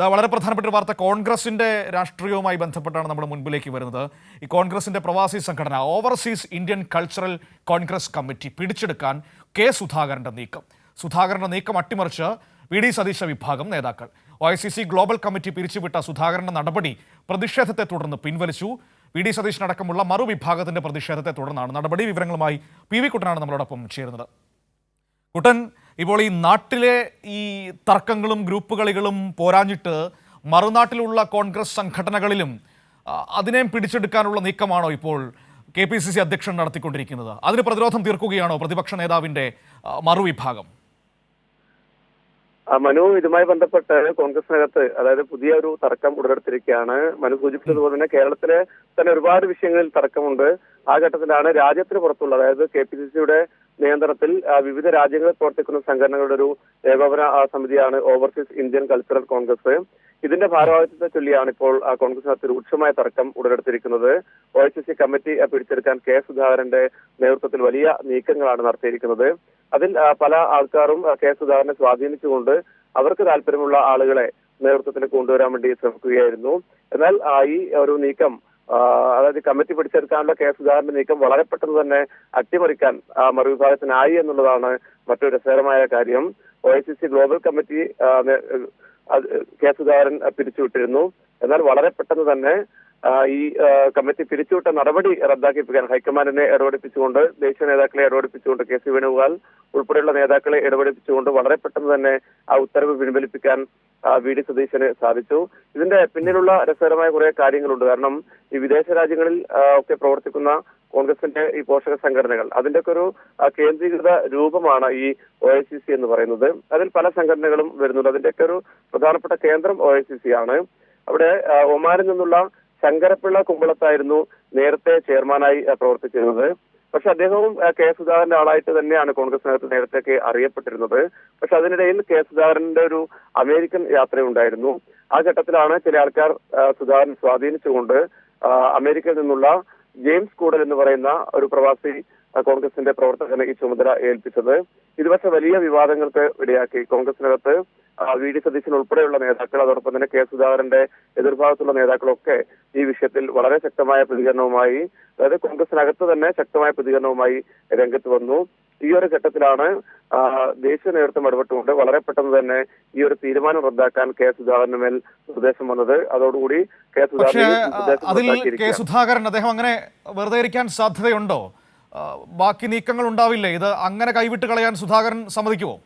ഇതാ വളരെ പ്രധാനപ്പെട്ട ഒരു വാർത്ത. കോൺഗ്രസിന്റെ രാഷ്ട്രീയവുമായി ബന്ധപ്പെട്ടാണ് നമ്മൾ മുൻപിലേക്ക് വരുന്നത്. ഈ കോൺഗ്രസിന്റെ പ്രവാസി സംഘടന overseas Indian cultural Congress committee പിടിച്ചെടുക്കാൻ കെ സുധാകരന്റെ നീക്കം. സുധാകരന്റെ നീക്കം അട്ടിമറിച്ച് വി ഡി സതീശ വിഭാഗം നേതാക്കൾ. ഒ ഗ്ലോബൽ കമ്മിറ്റി പിരിച്ചുവിട്ട സുധാകരന്റെ നടപടി പ്രതിഷേധത്തെ തുടർന്ന് പിൻവലിച്ചു. വി ഡി സതീശനടക്കമുള്ള മറുവിഭാഗത്തിന്റെ പ്രതിഷേധത്തെ തുടർന്നാണ് നടപടി. വിവരങ്ങളുമായി പി വി കുട്ടനാണ് നമ്മളോടൊപ്പം ചേരുന്നത്. കുട്ടൻ ഇപ്പോൾ ഈ നാട്ടിലെ ഈ തർക്കങ്ങളും ഗ്രൂപ്പ് കളികളും പോരാഞ്ഞിട്ട് മറുനാട്ടിലുള്ള കോൺഗ്രസ് സംഘടനകളിലും അതിനെയും പിടിച്ചെടുക്കാനുള്ള നീക്കമാണോ ഇപ്പോൾ കെ പി സി സി അധ്യക്ഷൻ നടത്തിക്കൊണ്ടിരിക്കുന്നത്? അതിന് പ്രതിരോധം തീർക്കുകയാണോ പ്രതിപക്ഷ നേതാവിന്റെ മറുവിഭാഗം? മനു ഇതുമായി ബന്ധപ്പെട്ട് കോൺഗ്രസിനകത്ത് അതായത് പുതിയ ഒരു തർക്കം ഉടലെടുത്തിരിക്കുകയാണ്. മനു സൂചിപ്പിച്ചതുപോലെ തന്നെ കേരളത്തിലെ തന്നെ ഒരുപാട് വിഷയങ്ങളിൽ തർക്കമുണ്ട്. ആ ഘട്ടത്തിലാണ് രാജ്യത്തിന് പുറത്തുള്ള അതായത് കെ പി സി സിയുടെ നിയന്ത്രണത്തിൽ വിവിധ രാജ്യങ്ങളിൽ പ്രവർത്തിക്കുന്ന സംഘടനകളുടെ ഒരു ഏകോപന സമിതിയാണ് ഓവർസീസ് ഇന്ത്യൻ കൾച്ചറൽ കോൺഗ്രസ് ഇതിന്റെ ഭാരവാഹിത്വത്തെ ചൊല്ലിയാണ് ഇപ്പോൾ കോൺഗ്രസിനകത്ത് രൂക്ഷമായ തർക്കം ഉടലെടുത്തിരിക്കുന്നത്. ഒ എച്ച് സി കമ്മിറ്റി പിടിച്ചെടുക്കാൻ കെ സുധാകരന്റെ നേതൃത്വത്തിൽ വലിയ നീക്കങ്ങളാണ് നടത്തിയിരിക്കുന്നത്. അതിൽ പല ആൾക്കാരും കെ സുധാകരനെ സ്വാധീനിച്ചുകൊണ്ട് അവർക്ക് താല്പര്യമുള്ള ആളുകളെ നേതൃത്വത്തിൽ കൊണ്ടുവരാൻ വേണ്ടി ശ്രമിക്കുകയായിരുന്നു. എന്നാൽ ഈ ഒരു നീക്കം അതായത് കമ്മിറ്റി പിടിച്ചെടുക്കാനുള്ള കെ സുധാകരന്റെ നീക്കം വളരെ പെട്ടെന്ന് തന്നെ അട്ടിമറിക്കാൻ മറുവിഭാഗത്തിനായി എന്നുള്ളതാണ് മറ്റൊരു രസകരമായ കാര്യം. O I C C global committee K Sudhakaran പിരിച്ചുവിട്ടിരുന്നു. എന്നാൽ വളരെ പെട്ടെന്ന് തന്നെ ഈ കമ്മിറ്റി പിരിച്ചുവിട്ട നടപടി റദ്ദാക്കിപ്പിക്കാൻ ഹൈക്കമാൻഡിനെ ഇടപെടിപ്പിച്ചുകൊണ്ട് ദേശീയ നേതാക്കളെ ഇടപെടിപ്പിച്ചുകൊണ്ട് കെ സി വേണുഗോപാൽ ഉൾപ്പെടെയുള്ള നേതാക്കളെ ഇടപെടിപ്പിച്ചുകൊണ്ട് വളരെ പെട്ടെന്ന് തന്നെ ആ ഉത്തരവ് പിൻവലിപ്പിക്കാൻ വി ഡി സതീശന് സാധിച്ചു. ഇതിന്റെ പിന്നിലുള്ള രസകരമായ കുറെ കാര്യങ്ങളുണ്ട്. കാരണം ഈ വിദേശ രാജ്യങ്ങളിൽ ഒക്കെ പ്രവർത്തിക്കുന്ന കോൺഗ്രസിന്റെ ഈ പോഷക സംഘടനകൾ അതിന്റെയൊക്കെ ഒരു കേന്ദ്രീകൃത രൂപമാണ് ഈ ഒ ഐ സി സി എന്ന് പറയുന്നത്. അതിൽ പല സംഘടനകളും വരുന്നുണ്ട്. അതിന്റെയൊക്കെ ഒരു പ്രധാനപ്പെട്ട കേന്ദ്രം ഒ ഐ സി സി ആണ്. അവിടെ ഒമാനിൽ നിന്നുള്ള ശങ്കരപ്പിള്ള കുമ്പളത്തായിരുന്നു നേരത്തെ ചെയർമാനായി പ്രവർത്തിച്ചിരുന്നത്. പക്ഷെ അദ്ദേഹവും കെ സുധാകരന്റെ ആളായിട്ട് തന്നെയാണ് കോൺഗ്രസിനകത്ത് നേരത്തെയൊക്കെ അറിയപ്പെട്ടിരുന്നത്. പക്ഷെ അതിനിടയിൽ കെ സുധാകരന്റെ ഒരു അമേരിക്കൻ യാത്രയുണ്ടായിരുന്നു. ആ ഘട്ടത്തിലാണ് ചില ആൾക്കാർ സുധാകരൻ സ്വാധീനിച്ചുകൊണ്ട് അമേരിക്കയിൽ നിന്നുള്ള ജെയിംസ് കൂടൽ എന്ന് പറയുന്ന ഒരു പ്രവാസി കോൺഗ്രസിന്റെ പ്രവർത്തകനെ ഈ ചുമതല ഏൽപ്പിച്ചത്. ഇത് വലിയ വിവാദങ്ങൾക്ക് ഇടയാക്കി. കോൺഗ്രസിനകത്ത് വി ഡി സതീശൻ ഉൾപ്പെടെയുള്ള നേതാക്കൾ അതോടൊപ്പം തന്നെ കെ സുധാകരന്റെ എതിർഭാഗത്തുള്ള നേതാക്കളൊക്കെ ഈ വിഷയത്തിൽ വളരെ ശക്തമായ പ്രതികരണവുമായി അതായത് കോൺഗ്രസിനകത്ത് തന്നെ ശക്തമായ പ്രതികരണവുമായി രംഗത്ത് വന്നു. ഈ ഒരു ഘട്ടത്തിലാണ് ദേശീയ നേതൃത്വം ഇടപെട്ടുകൊണ്ട് വളരെ പെട്ടെന്ന് തന്നെ ഈ ഒരു തീരുമാനം റദ്ദാക്കാൻ കെ സുധാകരന് മേൽ നിർദ്ദേശം വന്നത്. അതോടുകൂടി കെ സുധാകരൻ അതിൽ കെ. സുധാകരൻ അദ്ദേഹം അങ്ങനെ വെറുതെ ഇരിക്കാൻ സാധ്യതയുണ്ടോ? ബാക്കി നീക്കങ്ങൾ ഉണ്ടാവില്ലേ? ഇത് അങ്ങനെ കൈവിട്ട് കളയാൻ സുധാകരൻ സമ്മതിക്കുമോ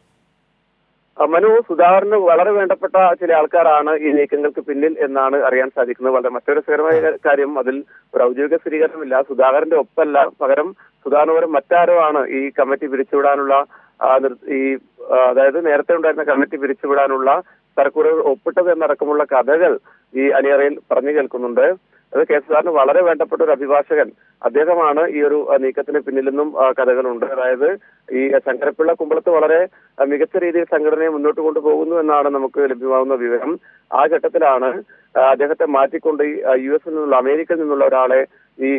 മനു സുധാകരന് വളരെ വേണ്ടപ്പെട്ട ചില ആൾക്കാരാണ് ഈ നീക്കങ്ങൾക്ക് പിന്നിൽ എന്നാണ് അറിയാൻ സാധിക്കുന്നത്. വളരെ മറ്റൊരു രസകരമായ കാര്യം അതിൽ ഒരു ഔദ്യോഗിക സ്ഥിരീകരണമില്ല. സുധാകരന്റെ ഒപ്പല്ല. പകരം സുധാകരന് പകരം മറ്റാരോ ആണ് ഈ കമ്മിറ്റി പിരിച്ചുവിടാനുള്ള ഈ അതായത് നേരത്തെ ഉണ്ടായിരുന്ന കമ്മിറ്റി പിരിച്ചുവിടാനുള്ള സർക്കുലർ ഒപ്പിട്ടത് എന്നടക്കമുള്ള കഥകൾ ഈ അണിയറയിൽ പറഞ്ഞു കേൾക്കുന്നുണ്ട്. അത് കെ സുധാകരന് വളരെ വേണ്ടപ്പെട്ട ഒരു അഭിഭാഷകൻ അദ്ദേഹമാണ് ഈ ഒരു നീക്കത്തിന് പിന്നിലെന്നും കഥകളുണ്ട്. അതായത് ഈ ശങ്കരപ്പിള്ള കുമ്പളത്ത് വളരെ മികച്ച രീതിയിൽ സംഘടനയെ മുന്നോട്ട് കൊണ്ടുപോകുന്നു എന്നാണ് നമുക്ക് ലഭ്യമാകുന്ന വിവരം. ആ ഘട്ടത്തിലാണ് അദ്ദേഹത്തെ മാറ്റിക്കൊണ്ട് യു എസിൽ നിന്നുള്ള അമേരിക്കയിൽ നിന്നുള്ള ഒരാളെ ഈ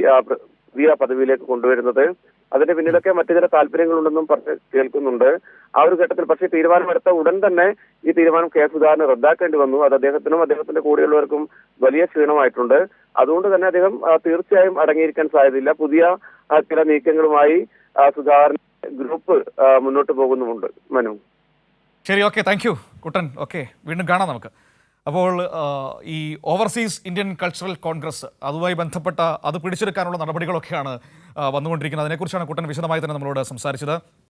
പദവിയിലേക്ക് കൊണ്ടുവരുന്നത്. അതിന്റെ പിന്നിലൊക്കെ മറ്റു ചില താല്പര്യങ്ങളുണ്ടെന്നും പറഞ്ഞ് കേൾക്കുന്നുണ്ട്. ആ ഒരു ഘട്ടത്തിൽ പക്ഷേ തീരുമാനമെടുത്ത ഉടൻ തന്നെ ഈ തീരുമാനം കെ സുധാകരന് റദ്ദാക്കേണ്ടി വന്നു. അത് അദ്ദേഹത്തിനും അദ്ദേഹത്തിന്റെ കൂടെയുള്ളവർക്കും വലിയ ക്ഷീണമായിട്ടുണ്ട്. അതുകൊണ്ട് തന്നെ അദ്ദേഹം തീർച്ചയായും അടങ്ങിയിരിക്കാൻ സാധ്യതയില്ല. പുതിയ ചില നീക്കങ്ങളുമായി സുധാകരൻ ഗ്രൂപ്പ് മുന്നോട്ട് പോകുന്നുമുണ്ട്. മനു. ശരി okay. Thank you. Kuttan okay. വീണ്ടും കാണാം നമുക്ക്. അപ്പോൾ ഈ ഓവർസീസ് ഇന്ത്യൻ കൾച്ചറൽ കോൺഗ്രസ് അതുമായി ബന്ധപ്പെട്ട അത് പിടിച്ചെടുക്കാനുള്ള നടപടികളൊക്കെയാണ് വന്നുകൊണ്ടിരിക്കുന്നത്. അതിനെക്കുറിച്ചാണ് കുട്ടൻ വിശദമായി തന്നെ നമ്മളോട് സംസാരിച്ചത്.